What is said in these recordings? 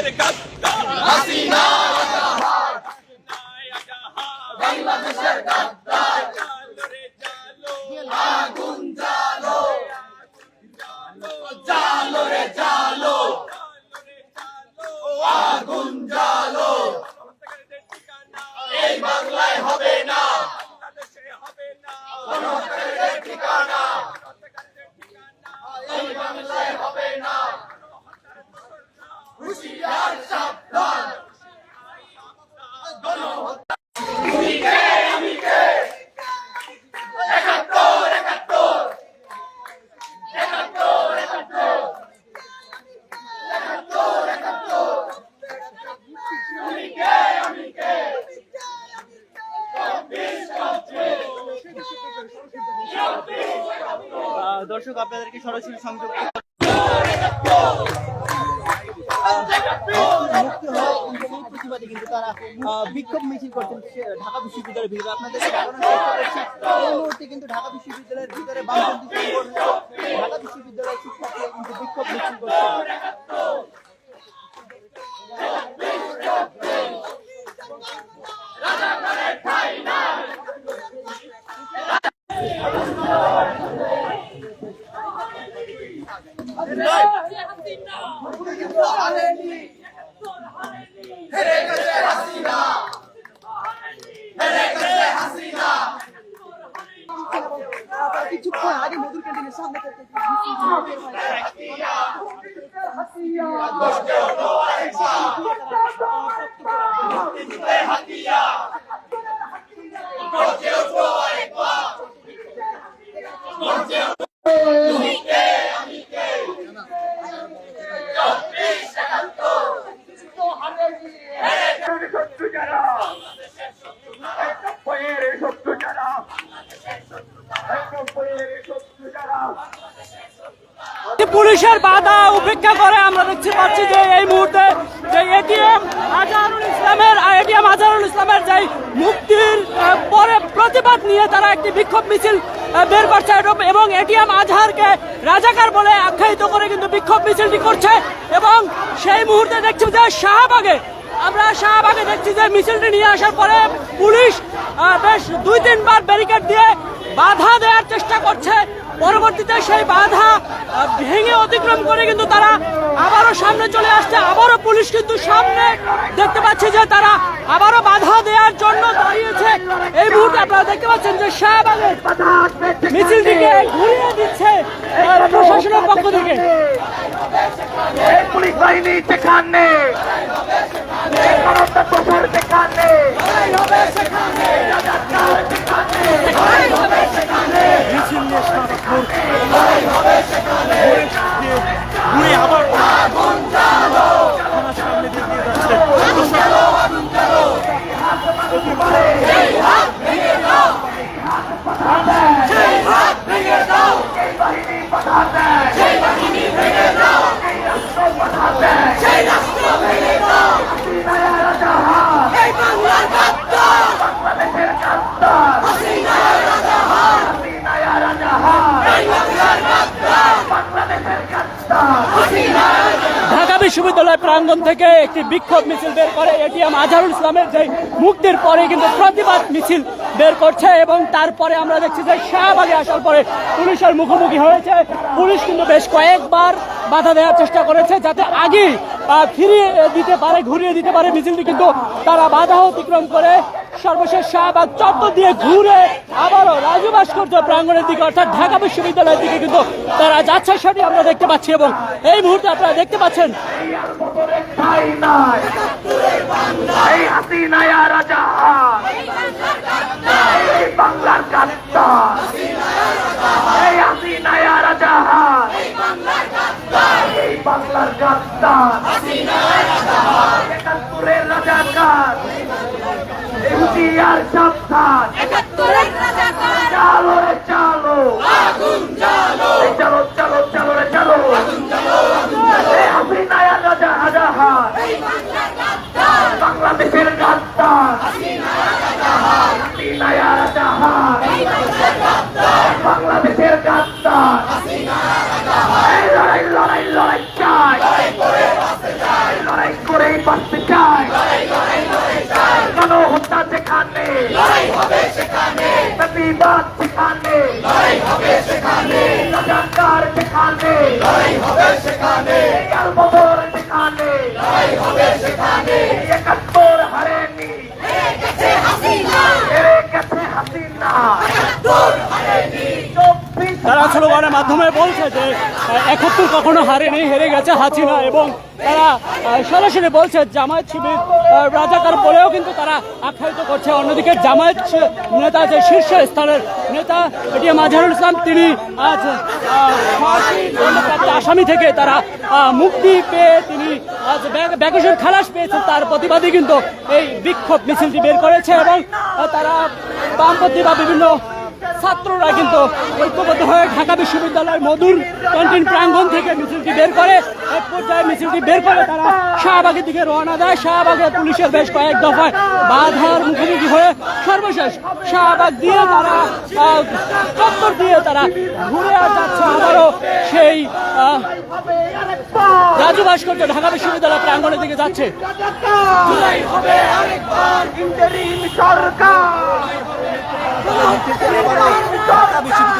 বাংলাদেশের গাদ্দার হাসিনা বাংলাদেশের গাদ্দার জালো রে আগুন জালো। সরাসরি কিন্তু তারা বিক্ষোভ মিছিল করছেন ঢাকা বিশ্ববিদ্যালয়ের ভিতরে। আপনাদের মুহূর্তে কিন্তু ঢাকা বিশ্ববিদ্যালয়ের ভিতরে বামপন্থী সংগঠন ঢাকা বিশ্ববিদ্যালয়ের শিক্ষার্থীরা কিন্তু বিক্ষোভ মিছিল করছে। হেরে গেছে হাসিনা হেরে গেছে হাসিনা কিছুক্ষণ আগে মধুর ক্যান্টিনের সামনে থেকে পুলিশের বাধা উপেক্ষা করে আমরা দেখতে পাচ্ছি যে এই মুহূর্তে যে এটিএম আজহারুল ইসলামের এটিএম আজহারুল ইসলামের যে মুক্তির পরে প্রতিবাদ নিয়ে তারা একটি বিক্ষোভ মিছিল বের করছে এবং- এটিএম আজহারকে রাজাকার বলে আখ্যায়িত করে কিন্তু বিক্ষোভ মিছিলটি করছে এবং সেই মুহূর্তে দেখছি যে শাহবাগে আমরা শাহবাগে দেখছি যে মিছিলটি নিয়ে আসার পরে পুলিশ বেশ দুই তিনবার ব্যারিকেড দিয়ে বাধা দেওয়ার চেষ্টা করছে। পরবর্তীতে সেই বাধা ভেঙে অতিক্রম করে কিন্তু তারা আবারও সামনে চলে আসছে। আবারও পুলিশ কিন্তু সামনে দেখতে পাচ্ছি যে তারা আবারও বাধা দেওয়ার জন্য দাঁড়িয়েছে। এই মুহূর্তে আপনারা দেখতে পাচ্ছেন যে শাহবাগের মিছিলটিকে ঘুরিয়ে দিচ্ছে প্রশাসনের পক্ষ থেকে। পুলিশ বাহিনী সেখানে বিশ্ববিদ্যালয় প্রাঙ্গণ থেকে একটি বিক্ষোভ মিছিল বের করে, এটিএম আজহারুল ইসলামের যে মুক্তির পরে কিন্তু প্রতিবাদ মিছিল বের করছে এবং তারপরে আমরা দেখছি যে শাহবাগে আসার পরে পুলিশের মুখোমুখি হয়েছে। পুলিশ কিন্তু বেশ কয়েকবার বাধা দেওয়ার চেষ্টা করেছে যাতে আগে ফিরিয়ে দিতে পারে, ঘুরিয়ে দিতে পারে। মিছিলটি কিন্তু তারা বাধা অতিক্রম করে। সর্বশেষ শাহবাগ চত্বর দিয়ে ঘুরে আবারও রাজু ভাস্কর্য প্রাঙ্গণের দিকে, অর্থাৎ ঢাকা বিশ্ববিদ্যালয়ের দিকে কিন্তু তারা যাচ্ছে সেটি আমরা দেখতে পাচ্ছি এবং এই মুহূর্তে আপনারা দেখতে পাচ্ছেন ঠাই নাই। এই হাসিনায়া রাজা এই বাংলার কাত্তা এই হাসিনায়া রাজা এই বাংলার কাত্তা একাত্তরের রাজাকার। হুঁশিয়ার সাবধান। চালো রে চালো এই চলো চলো চলো রে চলো এই হাসিনায়া রাজা হাজাহার বাংলাদেশের গাদ্দার হাসিনায়া রাজাহার বাংলাদেশের গাদ্দার এই লড়াই লড়াই লড়াই চাই লড়াই করে প্রতিবাদ সেখানে রাজাকার সেখানে কালবদর সেখানে। একাত্তর হারেনি। হেরে গেছে হাসিনা। চব্বিশ তারা স্লোগানের মাধ্যমে বলছে যে একাত্তর কখনো হারেনি হেরে গেছে হাসিনা এবং তারা সরাসরি বলছে জামায়াত শিবির রাজাকার বলেও কিন্তু তারা আখ্যায়িত করছে। অন্যদিকে জামায়াত নেতা যে শীর্ষ স্থানের নেতা, এটিএম আজহারুল ইসলাম, তিনি আজ আসামি থেকে তারা মুক্তি পেয়ে তিনি আজ ব্যাকসুর খালাস পেয়েছেন। তার প্রতিবাদে কিন্তু এই বিক্ষোভ মিছিলটি বের করেছে এবং তারা বামপন্থী বা বিভিন্ন ছাত্ররা কিন্তু ঐক্যবদ্ধ হয়ে ঢাকা বিশ্ববিদ্যালয়ের মধুর ক্যান্টিন প্রাঙ্গণ থেকে মিছিলটি বের করে, এক পর্যায়ে মিছিলটি বের করে তারা শাহবাগের দিকে রওনা দেয়। শাহবাগে পুলিশের বেশ কয়েক দফায় বাধার মুখোমুখি হয়ে সর্বশেষ শাহবাগ দিয়ে তারা চত্বর দিয়ে তারা ঘুরে যাচ্ছে আবারও সেই রাজু ভাস্কর্য ঢাকা বিশ্ববিদ্যালয় প্রাঙ্গণের দিকে যাচ্ছে। জুলাই ইন্টারিম ঢাকা বিশ্ববিদ্যালয়ের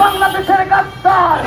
বাংলাদেশের গাদ্দার